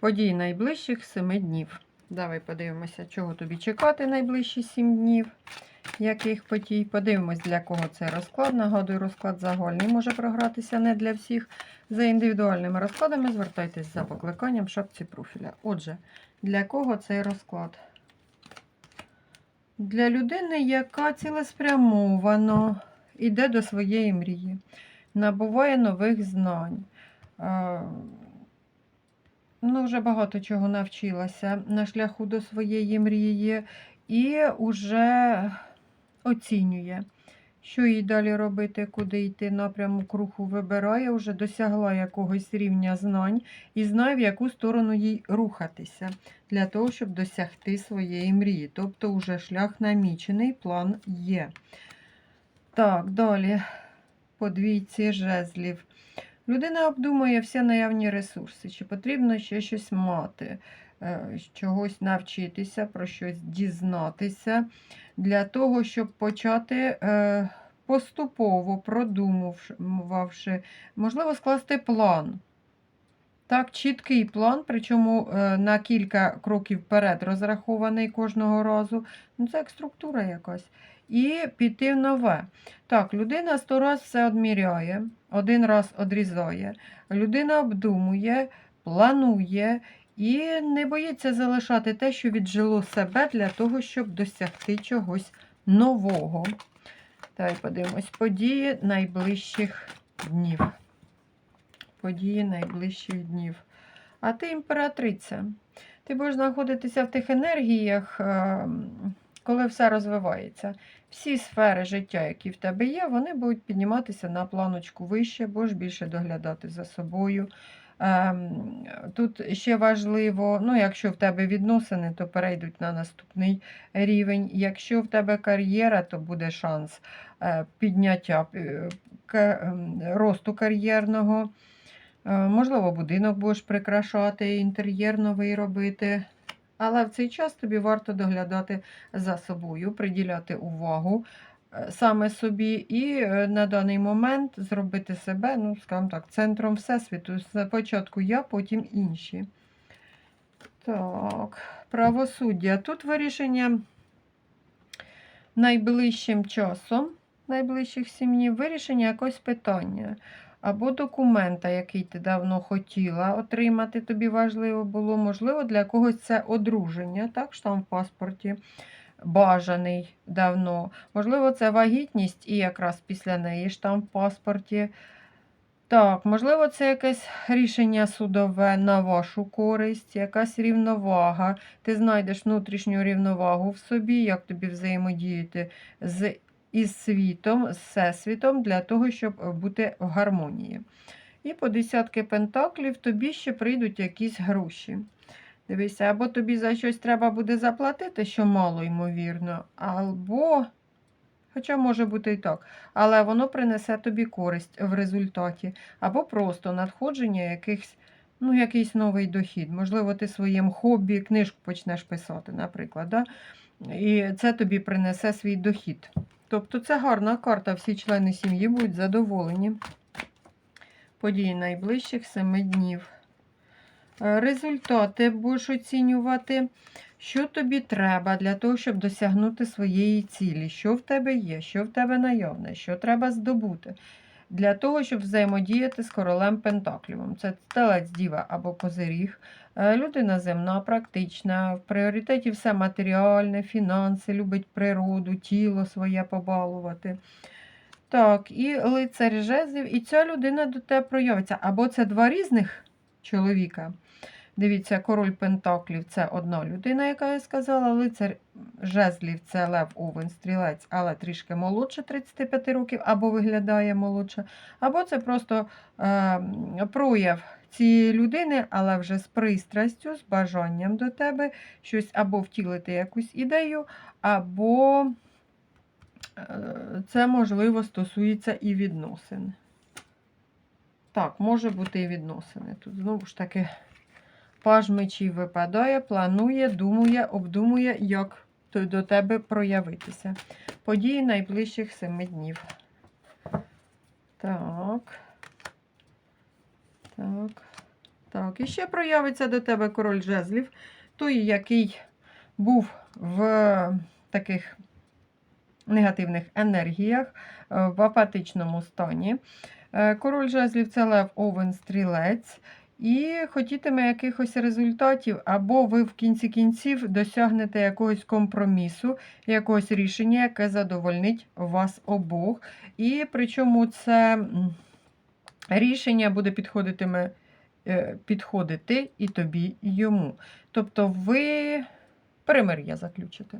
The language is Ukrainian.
Подій найближчих 7 днів. Давай подивимося, чого тобі чекати найближчі 7 днів. Яких подій. Подивимось, для кого це розклад. Нагадую, розклад загальний може програтися не для всіх. За індивідуальними розкладами звертайтесь за покликанням в шапці профіля. Отже, для кого цей розклад? Для людини, яка цілеспрямовано йде до своєї мрії, набуває нових знань. Ну, вже багато чого навчилася на шляху до своєї мрії і вже оцінює, що їй далі робити, куди йти, напрямок руху вибирає, вже досягла якогось рівня знань і знає, в яку сторону їй рухатися для того, щоб досягти своєї мрії. Тобто, вже шлях намічений, план є. Так, далі по двійці жезлів. Людина обдумує всі наявні ресурси, чи потрібно ще щось мати, е, чогось навчитися, про щось дізнатися, для того, щоб почати е, поступово продумувавши, можливо, скласти план. Так, чіткий план, причому е, на кілька кроків вперед розрахований кожного разу. Ну, Це як структура якась. І піти в нове. Так, людина сто раз все одміряє, один раз одрізає. Людина обдумує, планує і не боїться залишати те, що віджило себе для того, щоб досягти чогось нового. Давай подивимось події найближчих днів. Події найближчих днів. А ти імператриця. Ти будеш знаходитися в тих енергіях, ем, коли все розвивається. Всі сфери життя, які в тебе є, вони будуть підніматися на планочку вище, будеш більше доглядати за собою. Ем, Тут ще важливо, ну, якщо в тебе відносини, то перейдуть на наступний рівень. Якщо в тебе кар'єра, то буде шанс е, підняття е, ем, росту кар'єрного. Е, Можливо, будинок будеш прикрашати, інтер'єр новий робити. Але в цей час тобі варто доглядати за собою, приділяти увагу е, саме собі, і е, на даний момент зробити себе, ну, скажімо так, центром Всесвіту. Спочатку я, потім інші. Так, правосуддя. Тут вирішення найближчим часом, найближчих сім днів, вирішення якогось питання. Або документа, який ти давно хотіла отримати, тобі важливо було, можливо, для когось це одруження, так, штамп в паспорті бажаний давно. Можливо, це вагітність і якраз після неї штамп в паспорті. Так, можливо, це якесь рішення судове на вашу користь, якась рівновага. Ти знайдеш внутрішню рівновагу в собі, як тобі взаємодіяти з із світом, з всесвітом, для того, щоб бути в гармонії. І по десятки пентаклів тобі ще прийдуть якісь гроші. Дивися, або тобі за щось треба буде заплатити, що мало ймовірно, або, хоча може бути і так, але воно принесе тобі користь в результаті, або просто надходження якихось, ну, якийсь новий дохід. Можливо, ти своїм хобі книжку почнеш писати, наприклад. Да? І це тобі принесе свій дохід. Тобто це гарна карта, всі члени сім'ї будуть задоволені. Події найближчих 7 днів. Е, Результати будеш оцінювати, що тобі треба для того, щоб досягнути своєї цілі, що в тебе є, що в тебе наявне, що треба здобути. Для того, щоб взаємодіяти з королем Пентаклівом. Це телець діва або козиріг. Е, Людина земна, практична, в пріоритеті все матеріальне, фінанси, любить природу, тіло своє побалувати. Так, і лицар жезлів, і ця людина до тебе проявиться. Або це два різних чоловіка. Дивіться, король Пентаклів це одна людина, яка я сказала. Лицар жезлів це Лев Овен, стрілець, але трішки молодше 35 років, або виглядає молодше. Або це просто е, прояв цієї людини, але вже з пристрастю, з бажанням до тебе щось або втілити якусь ідею, або е, це, можливо, стосується і відносин. Так, може бути і відносини. Тут знову ж таки паж мечів випадає, планує, думає, обдумує, як до тебе проявитися. Події найближчих семи днів. Так. Так. Так, і ще проявиться до тебе король жезлів, той, який був в таких негативних енергіях, е, в апатичному стані. Е, Король жезлів це лев овен стрілець. І хотітиме якихось результатів, або ви в кінці кінців досягнете якогось компромісу, якогось рішення, яке задовольнить вас обох. І причому це рішення буде підходитиме, е, підходити і тобі, і йому. Тобто ви перемир'я заключите.